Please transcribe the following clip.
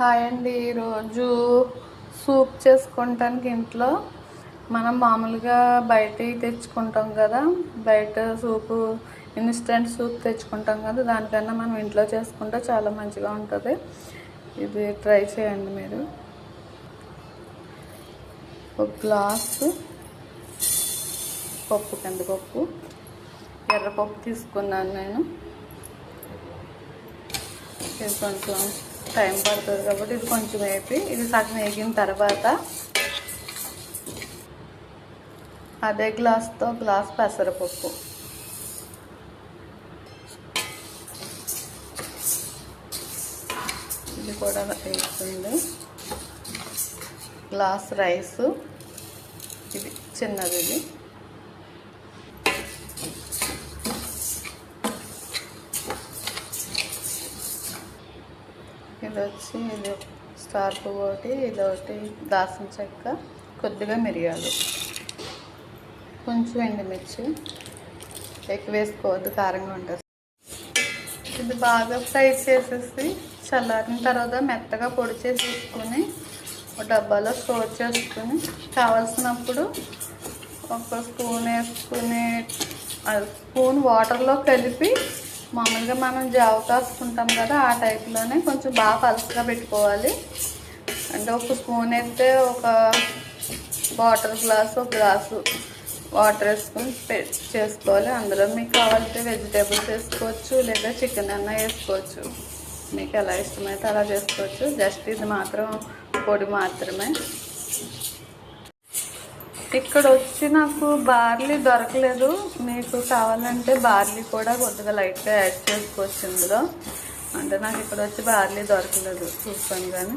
Hi అండి. ఈరోజు soup చేసుకుంటానికి ఇంట్లో మనం మామూలుగా బయట తెచ్చుకుంటాం కదా. బయట సూపు ఇన్స్టెంట్ సూప్ తెచ్చుకుంటాం కదా. దానికన్నా మనం ఇంట్లో చేసుకుంటే చాలా మంచిగా ఉంటుంది. ఇది ట్రై చేయండి మీరు. ఒక గ్లాసు పప్పు కందిపప్పు. ఎర్రపప్పు తీసుకున్నాను నేను. ఇది కొంచెం టైం పడుతుంది కాబట్టి ఇది కొంచెం వేపి ఇది సగం వేగిన తర్వాత అదే గ్లాస్తో గ్లాస్ పెసరపప్పు. ఇది కూడా వేస్తుంది. Glass rice. ఇది చిన్నది ఇది. ఇది వచ్చి ఇది స్టార్ పువ్వు ఒకటి ఇది ఒకటి దాసిన చెక్క కొద్దిగా మిరియాలు. కొంచెం ఎండుమిర్చి. ఎక్కువ వేసుకోవద్దు కారంగా ఉంటుంది. ఇది బాగా ఫ్రై చేసేసి చల్లారిన తర్వాత మెత్తగా పొడి చేసేసుకొని ఒక డబ్బాలో స్టోర్ చేసుకుని కావాల్సినప్పుడు ఒక స్పూన్ వేసుకుని స్పూన్ వాటర్లో కలిపి మామూలుగా మనం జావ కాసుకుంటాం కదా ఆ టైప్లోనే కొంచెం బాగా పలుసుగా పెట్టుకోవాలి. అంటే ఒక స్పూన్ అయితే ఒక వాటర్ గ్లాస్ ఒక గ్లాసు వాటర్ వేసుకొని చేసుకోవాలి. అందులో మీకు కావాలంటే వెజిటేబుల్స్ వేసుకోవచ్చు లేదా చికెన్ అన్న వేసుకోవచ్చు. మీకు ఎలా ఇష్టమైతే అలా చేసుకోవచ్చు. జస్ట్ ఇది మాత్రం పొడి మాత్రమే. ఇక్కడ వచ్చి నాకు బార్లీ దొరకలేదు. మీకు కావాలంటే బార్లీ కూడా కొద్దిగా లైట్గా యాడ్ చేసుకోవచ్చు ఇందులో. అంటే నాకు ఇక్కడ వచ్చి బార్లీ దొరకలేదు. చూస్తాను కానీ